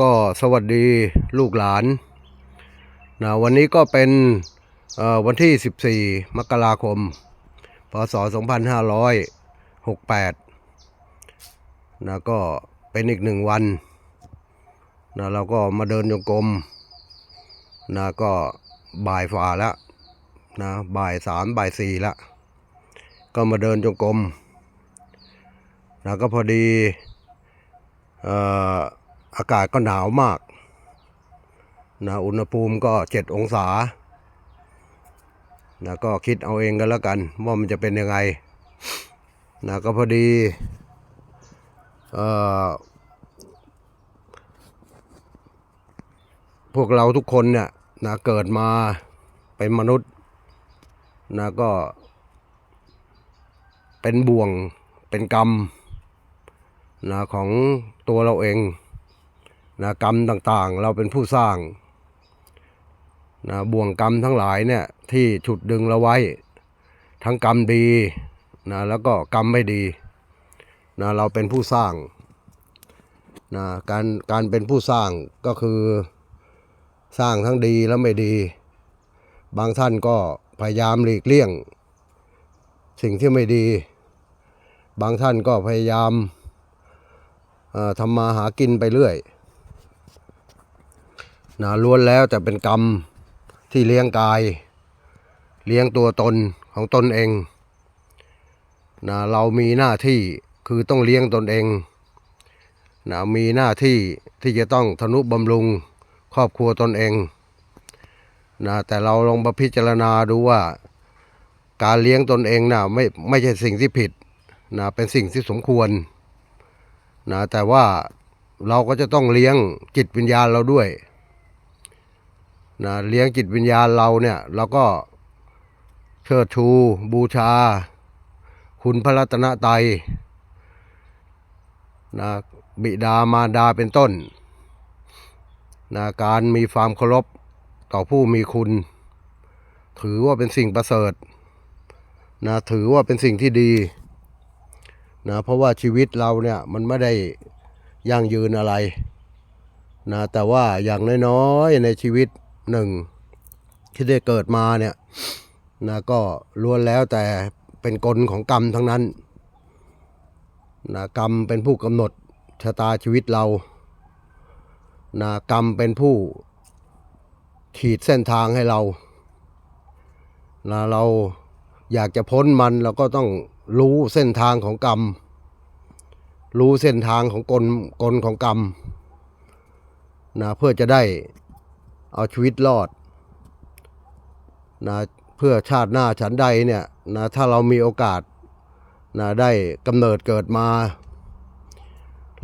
ก็สวัสดีลูกหลานนะวันนี้ก็เป็นวันที่ 14 มกราคม พศ 2568นะก็เป็นอีกหนึ่งวันนะเราก็มาเดินโยงกรมนะก็บ่ายฝ่าแล้วนะบ่ายสามบ่ายสี่แล้วก็มาเดินจงกรมนะก็พอดีเอ่อ อากาศก็หนาวมากนะอุณหภูมิก็เจ็ดองศานะก็คิดเอาเองกันแล้วกัน ว่ามันจะเป็นยังไงนะก็พอดีเอ่อพวกเราทุกคนเนี่ยนะเกิดมาเป็นมนุษย์นะก็ เป็นบ่วงเป็นกรรมนะของตัวเราเอง นะกรรมต่างๆ เราเป็นผู้สร้างนะบ่วงกรรมทั้งหลายเนี่ยที่ฉุดดึงเราไว้ ทั้งกรรมดีนะแล้วก็กรรมไม่ดีนะเราเป็นผู้สร้างนะการการเป็นผู้สร้างก็คือสร้างทั้งดีและไม่ดี บางท่านก็พยายามหลีกเลี่ยง สิ่งที่ไม่ดี บางท่านก็พยายามทำมาหากินไปเรื่อย นะล้วนแล้วแต่เป็นกรรมที่เลี้ยงกาย เลี้ยงตัวตนของตนเองนะเรามีหน้าที่คือต้องเลี้ยงตนเองนะมีหน้าที่ที่จะต้องทนุบำรุงครอบครัวตนเองนะแต่เราลองมาพิจารณาดูว่า การเลี้ยงตนเองนะไม่ไม่ใช่สิ่งที่ผิดนะเป็นสิ่งที่สมควรนะแต่ว่าเราก็จะต้องเลี้ยงจิตวิญญาณเราด้วย นะเลี้ยงจิตวิญญาณเราเนี่ยเราก็เชิดชูบูชา คุณพระรัตนตรัยนะบิดามารดาเป็นต้นนะการมีความเคารพต่อผู้มีคุณ ถือว่าเป็นสิ่งประเสริฐนะถือว่าเป็นสิ่งที่ดีนะเพราะว่าชีวิตเราเนี่ยมันไม่ได้ยั่งยืนอะไรนะแต่ว่าอย่างน้อยๆในชีวิต หนึ่งที่ได้เกิดมาเนี่ยนะก็ล้วนแล้วแต่เป็นกลของกรรมทั้งนั้นนะกรรมเป็นผู้กำหนดชะตาชีวิตเรานะกรรมเป็นผู้ขีดเส้นทางให้เรานะเราอยากจะพ้นมันเราก็ต้องรู้เส้นทางของกรรม รู้เส้นทางของกลกลของกรรมนะเพื่อจะได้ เอาชีวิตรอดนะเพื่อชาติหน้าฉันใดเนี่ยนะถ้าเรามีโอกาสนะได้กำเนิดเกิดมา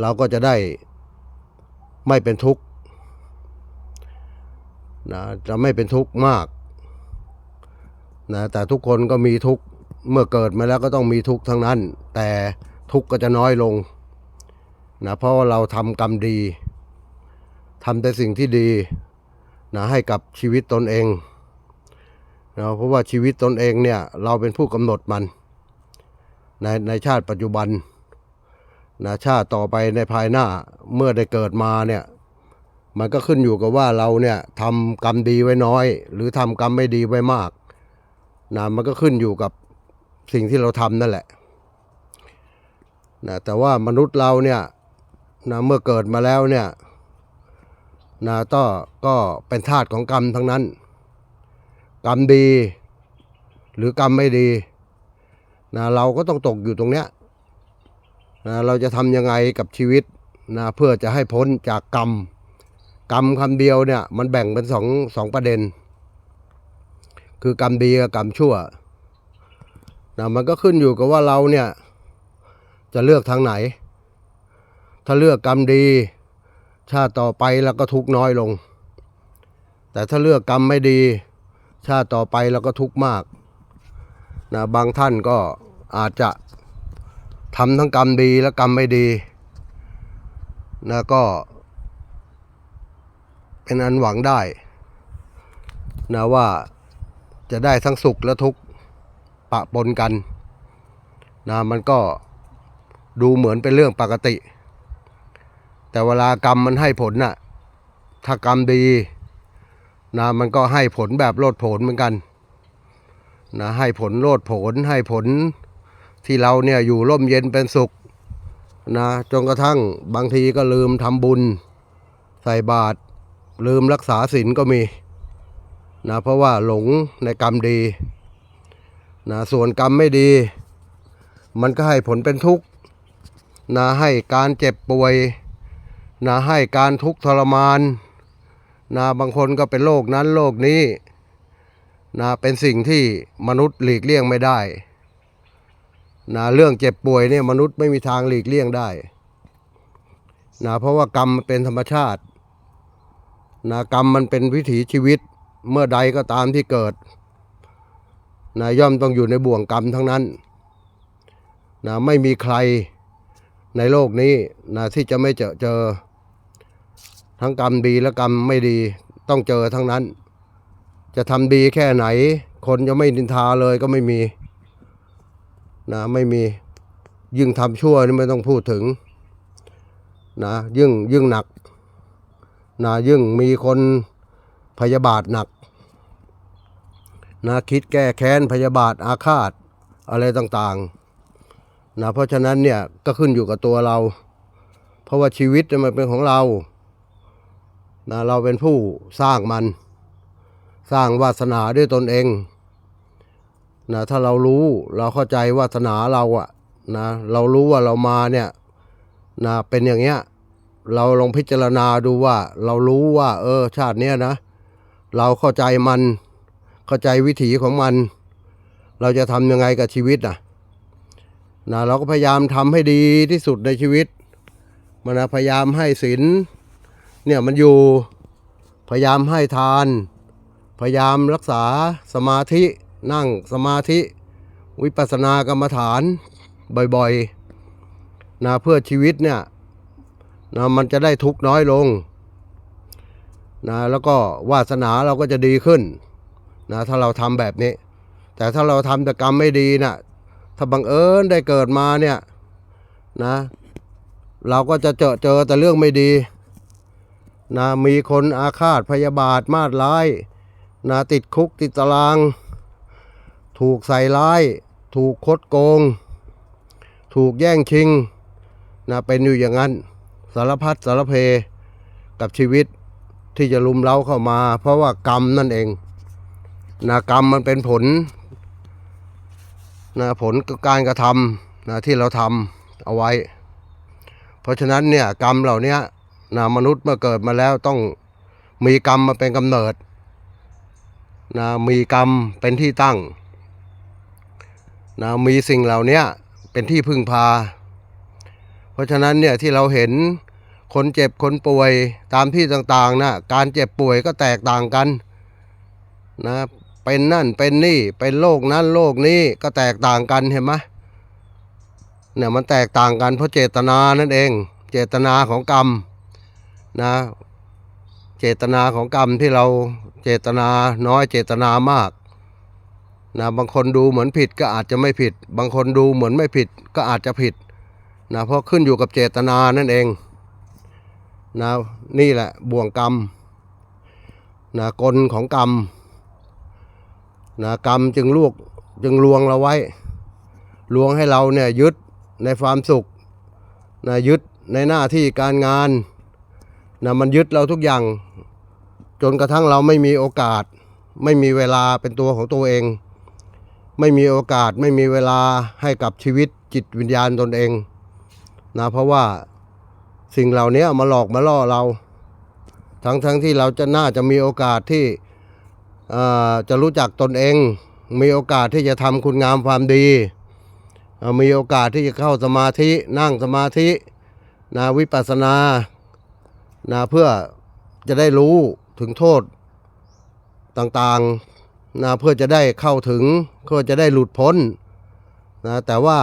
เราก็จะได้ไม่เป็นทุกข์นะจะไม่เป็นทุกข์มากนะแต่ทุกคนก็มีทุกข์เมื่อเกิดมาแล้วก็ต้องมีทุกข์ทั้งนั้น แต่ทุกข์ก็จะน้อยลงนะเพราะว่าเราทำกรรมดีทำแต่สิ่งที่ดี นะให้กับชีวิตตนเองนะเพราะว่าชีวิตตนเองเนี่ยเราเป็นผู้กำหนดมันในในชาติปัจจุบันนะชาติต่อไปในภายหน้าเมื่อได้เกิดมาเนี่ยมันก็ขึ้นอยู่กับว่าเราเนี่ยทำกรรมดีไว้น้อย หรือทำกรรมไม่ดีไว้มากนะมันก็ขึ้นอยู่กับสิ่งที่เราทำนั่นแหละนะแต่ว่ามนุษย์เราเนี่ยนะเมื่อเกิดมาแล้วเนี่ย นะก็ก็เป็นธาตุของกรรมทั้งนั้น กรรมดี หรือกรรมไม่ดีนะเราก็ต้องตกอยู่ตรงเนี้ยนะเราจะทำยังไงกับชีวิตนะเพื่อจะให้พ้นจากกรรม กรรมคำเดียวเนี่ยมันแบ่งเป็นสองสองประเด็น คือกรรมดีกับกรรมชั่วนะมันก็ขึ้นอยู่กับว่าเราเนี่ยจะเลือกทางไหน ถ้าเลือกกรรมดี ชาติต่อไปเราก็ทุกน้อยลง แต่ถ้าเลือกกรรมไม่ดี ชาติต่อไปเราก็ทุกมากนะบางท่านก็อาจจะทำทั้งกรรมดีและกรรมไม่ดีนะก็ เป็นอันหวังได้นะว่าจะได้ทั้งสุขและทุกข์ปะปนกันนะมันก็ดูเหมือนเป็นเรื่องปกติ แต่เวลากรรมมันให้ผลน่ะ ถ้ากรรมดีนะมันก็ให้ผลแบบโลดโผนเหมือนกันนะให้ผลโลดโผนให้ผลที่เราเนี่ยอยู่ร่มเย็นเป็นสุขนะจนกระทั่งบางทีก็ลืมทำบุญ ใส่บาตรลืมรักษาศีลก็มีนะเพราะว่าหลงในกรรมดีนะส่วนกรรมไม่ดี มันก็ให้ผลเป็นทุกข์นะให้การเจ็บป่วย นะให้การทุกข์ทรมานนะบางคนก็เป็นโรคนั้นโรคนี้นะเป็นสิ่งที่มนุษย์หลีกเลี่ยงไม่ได้นะเรื่องเจ็บป่วยเนี่ยมนุษย์ไม่มีทางหลีกเลี่ยงได้นะเพราะว่ากรรมมันเป็นธรรมชาตินะกรรมมันเป็นวิถีชีวิตเมื่อใดก็ตามที่เกิดนะย่อมต้องอยู่ในบ่วงกรรมทั้งนั้นนะไม่มีใครในโลกนี้นะที่จะไม่เจอเจอ ทั้งกรรมดีและกรรมไม่ดีต้องเจอทั้งนั้น จะทำดีแค่ไหน คนจะไม่นินทาเลยก็ไม่มีนะไม่มียิ่งทำชั่วนี่ไม่ต้องพูดถึงนะยิ่งยิ่งหนักนะยิ่งมีคนพยาบาทหนักนะคิดแก้แค้นพยาบาทอาฆาตอะไรต่างๆนะเพราะฉะนั้นเนี่ยก็ขึ้นอยู่กับตัวเรา เพราะว่าชีวิตมันเป็นของเรา นะเราเป็นผู้สร้างมัน สร้างวาสนาด้วยตนเองนะถ้าเรารู้เราเข้าใจวาสนาเราอะนะเรารู้ว่าเรามาเนี่ยนะเป็นอย่างเงี้ยเราลองพิจารณาดูว่า เรารู้ว่า เออ ชาติเนี้ยนะ เราเข้าใจมัน เข้าใจวิถีของมัน เราจะทำยังไงกับชีวิตนะนะเราก็พยายามทำให้ดีที่สุดในชีวิตมันนะพยายามให้ศีล เนี่ยมันอยู่พยายามให้ทาน พยายามรักษาสมาธินั่งสมาธิ วิปัสสนากรรมฐานบ่อยๆนะเพื่อชีวิตเนี่ยนะมันจะได้ทุกน้อยลงนะแล้วก็วาสนาเราก็จะดีขึ้นนะถ้าเราทำแบบนี้ แต่ถ้าเราทำแต่กรรมไม่ดีนะ่ะถ้าบังเอิญได้เกิดมาเนี่ยนะ เราก็จะเจอเจอแต่เรื่องไม่ดี นะมีคนอาฆาตพยาบาทมาดร้ายนะติดคุกติดตาราง ถูกใส่ร้าย ถูกคดโกง ถูกแย่งชิงนะเป็นอยู่อย่างนั้น สารพัดสารเพกับชีวิตที่จะลุมเล้าเข้ามา เพราะว่ากรรมนั่นเองนะกรรมมันเป็นผลนะผลการกระทำนะที่เราทำเอาไว้ เพราะฉะนั้นเนี่ยกรรมเหล่านี้ นะมนุษย์เมื่อเกิดมาแล้วต้องมีกรรมมาเป็นกำเนิดนะมีกรรมเป็นที่ตั้งนะมีสิ่งเหล่านี้เป็นที่พึ่งพา เพราะฉะนั้นเนี่ยที่เราเห็นคนเจ็บคนป่วยตามที่ต่างๆนะการเจ็บป่วยก็แตกต่างกันนะเป็นนั่นเป็นนี่เป็นโรคนั้นโรคนี้ก็แตกต่างกันเห็นไหมเนี่ยมันแตกต่างกันเพราะเจตนานั่นเอง เจตนาของกรรม นะ เจตนาของกรรมที่เราเจตนาน้อยเจตนามากนะบางคนดูเหมือนผิดก็อาจจะไม่ผิด บางคนดูเหมือนไม่ผิดก็อาจจะผิดนะเพราะขึ้นอยู่กับเจตนานั่นเองนะนี่แหละบ่วงกรรมนะกลของกรรมนะกรรมจึงลวกจึงลวงเราไว้ ลวงให้เราเนี่ยยึดในความสุขนะยึดในหน้าที่การงาน นะมันยึดเราทุกอย่าง จนกระทั่งเราไม่มีโอกาส ไม่มีเวลาเป็นตัวของตัวเอง ไม่มีโอกาสไม่มีเวลาให้กับชีวิตจิตวิญญาณตนเองนะเพราะว่าสิ่งเหล่านี้มาหลอกมาล่อเรา ทั้งทั้งที่เราจะน่าจะมีโอกาสที่จะรู้จักตนเอง มีโอกาสที่จะทำคุณงามความดี มีโอกาสที่จะเข้าสมาธินั่งสมาธินะวิปัสสนา นะเพื่อจะได้รู้ถึงโทษต่างๆนะเพื่อจะได้เข้าถึงเพื่อจะได้หลุดพ้นนะแต่ว่า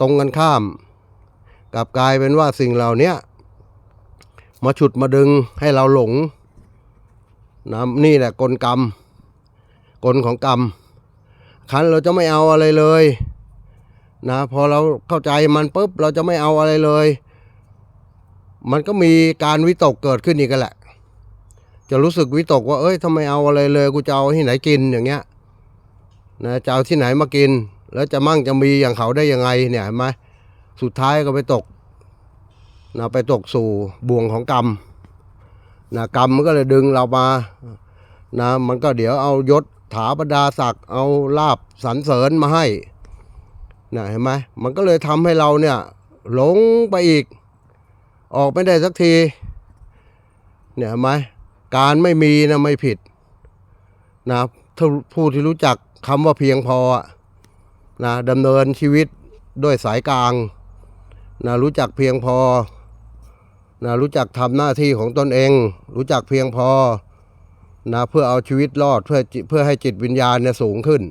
ตรงกันข้ามกลับกลายเป็นว่าสิ่งเหล่านี้มาฉุดมาดึงให้เราหลงนะนี่แหละกลกรรม กลของกรรม คันเราจะไม่เอาอะไรเลยนะพอเราเข้าใจมันปุ๊บเราจะไม่เอาอะไรเลย มันก็มีการวิตกเกิดขึ้นอีกกันแหละ จะรู้สึกวิตกว่าเอ้ยทำไมเอาอะไรเลย กูจะเอาที่ไหนกินอย่างเงี้ยนะจะเอาที่ไหนมากิน แล้วจะมั่งจะมีอย่างเขาได้ยังไงเนี่ยเห็นไหมสุดท้ายก็ไปตกนะไปตกสู่บ่วงของกรรมนะกรรมมันก็เลยดึงเรามานะมันก็เดี๋ยวเอายศถาบรรดาศักดิ์เอาลาบสรรเสริญมาให้นะเห็นไหมมันก็เลยทำให้เราเนี่ยหลงไปอีก ออกไม่ได้สักที เนี่ยไหมการไม่มีนะไม่ผิดนะถ้าผู้ที่รู้จักคำว่าเพียงพอนะดำเนินชีวิตด้วยสายกลางนะรู้จักเพียงพอนะรู้จักทำหน้าที่ของตนเอง รู้จักเพียงพอนะเพื่อเอาชีวิตรอดเพื่อเพื่อให้จิตวิญญาณเนี่ยสูงขึ้น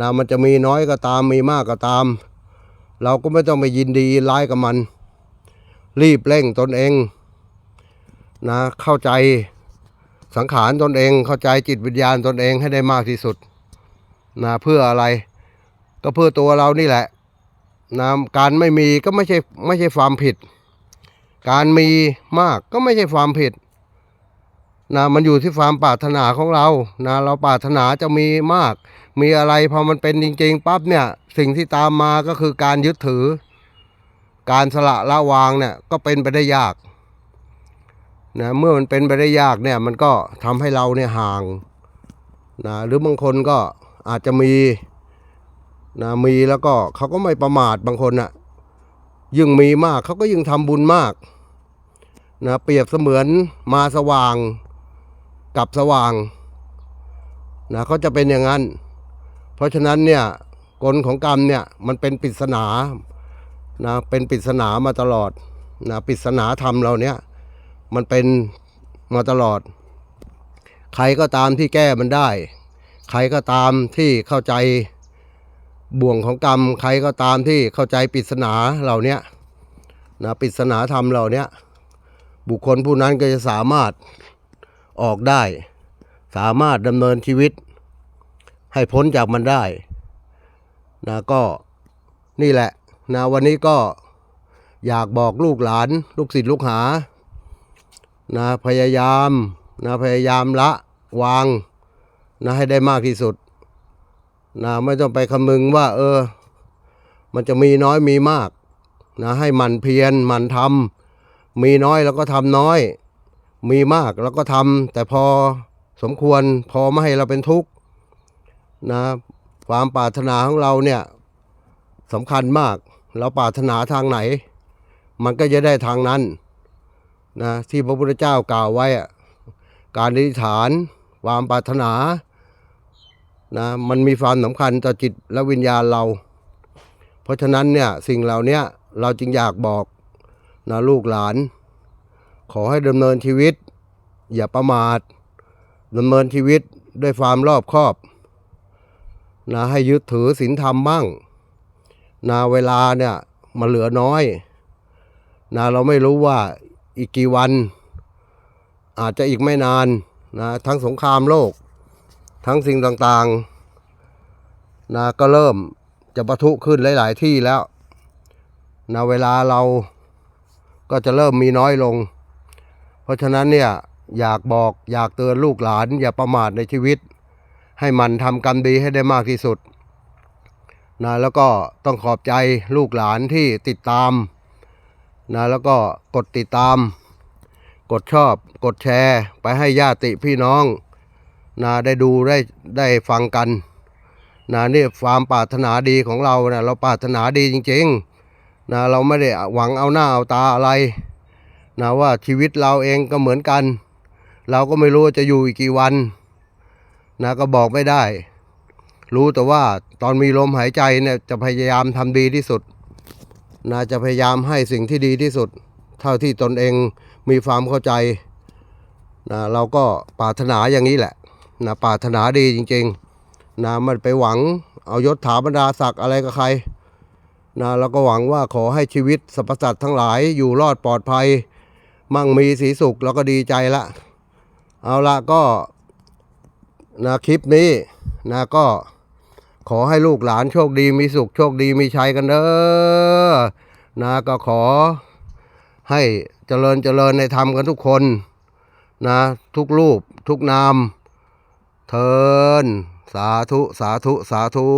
นะมันจะมีน้อยก็ตามมีมากก็ตาม เราก็ไม่ต้องไปยินดีร้ายกับมัน รีบเร่งตนเองนะเข้าใจสังขารตนเองเข้าใจจิตวิญญาณตนเองให้ได้มากที่สุดนะเพื่ออะไร ก็เพื่อตัวเรานี่แหละนะการไม่มีก็ไม่ใช่ไม่ใช่ความผิด การมีมากก็ไม่ใช่ความผิดนะมันอยู่ที่ความปรารถนาของเรานะเราปรารถนาจะมีมาก มีอะไรพอมันเป็นจริงๆปั๊บเนี่ยสิ่งที่ตามมาก็คือการยึดถือ การสละละวางเนี่ยก็เป็นไปได้ยากนะเมื่อมันเป็นไปได้ยากเนี่ยมันก็ทำให้เราเนี่ยห่างนะหรือบางคนก็อาจจะมีนะมีแล้วก็เขาก็ไม่ประมาทบางคนนะ่ะยิ่งมีมากเขาก็ยิ่งทำบุญมากนะเปรียบเสมือนมาสว่างกับสว่างนะเขาจะเป็นอย่างนั้น เพราะฉะนั้นเนี่ยกลของกรรมเนี่ยมันเป็นปริศนา นะเป็นปริศนามาตลอดนะปริศนาธรรมเราเนี้ยมันเป็นมาตลอด ใครก็ตามที่แก้มันได้ ใครก็ตามที่เข้าใจบ่วงของกรรม ใครก็ตามที่เข้าใจปริศนาเหล่าเนี้ยนะปริศนาธรรมเหล่าเนี้ยบุคคลผู้นั้นก็จะสามารถออกได้ สามารถดำเนินชีวิต ให้พ้นจากมันได้นะก็นี่แหละ นะวันนี้ก็อยากบอกลูกหลาน ลูกศิษย์ลูกหานะพยายามนะพยายามละวางนะให้ได้มากที่สุดนะไม่ต้องไปคำนึงว่า เออ มันจะมีน้อยมีมากนะให้มันเพียรมันทำมีน้อยแล้วก็ทำน้อย มีมากแล้วก็ทำแต่พอสมควรพอไม่ให้เราเป็นทุกข์นะความปรารถนาของเราเนี่ยสำคัญมาก เราปรารถนาทางไหน มันก็จะได้ทางนั้นนะที่พระพุทธเจ้ากล่าวไว้อะการอธิษฐานความปรารถนานะมันมีความสำคัญต่อจิตและวิญญาณเรา เพราะฉะนั้นเนี่ยสิ่งเหล่านี้เราจึงอยากบอกนะลูกหลาน ขอให้ดำเนินชีวิต อย่าประมาทดำเนินชีวิตด้วยความรอบคอบนะให้ยึดถือศีลธรรมบ้าง นะเวลาเนี่ยมันเหลือน้อยนะเราไม่รู้ว่าอีกกี่วัน อาจจะอีกไม่นานนะทั้งสงครามโลก ทั้งสิ่งต่างๆนะก็เริ่มจะประทุขึ้นหลาย ๆ ที่แล้วนะเวลาเราก็จะเริ่มมีน้อยลง เพราะฉะนั้นเนี่ยอยากบอกอยากเตือนลูกหลาน อย่าประมาทในชีวิต ให้มันทำกรรมดีให้ได้มากที่สุด นะแล้วก็ต้องขอบใจลูกหลานที่ติดตามนะแล้วก็กดติดตาม กดชอบกดแชร์ไปให้ญาติพี่น้องนะได้ดูได้ได้ฟังกันนะนี่ความปรารถนาดีของเรานะเราปรารถนาดีจริงๆนะเราไม่ได้หวังเอาหน้าเอาตาอะไรนะว่าชีวิตเราเองก็เหมือนกัน เราก็ไม่รู้จะอยู่อีกกี่วันนะก็บอกไม่ได้ รู้แต่ว่าตอนมีลมหายใจเนี่ยจะพยายามทำดีที่สุดนะจะพยายามให้สิ่งที่ดีที่สุด เท่าที่ตนเองมีความเข้าใจนะเราก็ปรารถนาอย่างนี้แหละนะปรารถนาดีจริงๆนะมันไปหวังเอายศถาบรรดาศักดิ์อะไรกับใครนะเราก็หวังว่าขอให้ชีวิตสรรพสัตว์ทั้งหลายอยู่รอดปลอดภัย มั่งมีสีสุขเราก็ดีใจละ เอาละก็นะคลิปนี้นะก็ ขอให้ลูกหลานโชคดีมีสุขโชคดีมีชัยกันเด้อนะก็ขอให้เจริญเจริญในธรรมกันทุกคนนะทุกรูปทุกนามเทินสาธุ สาธุ สาธุ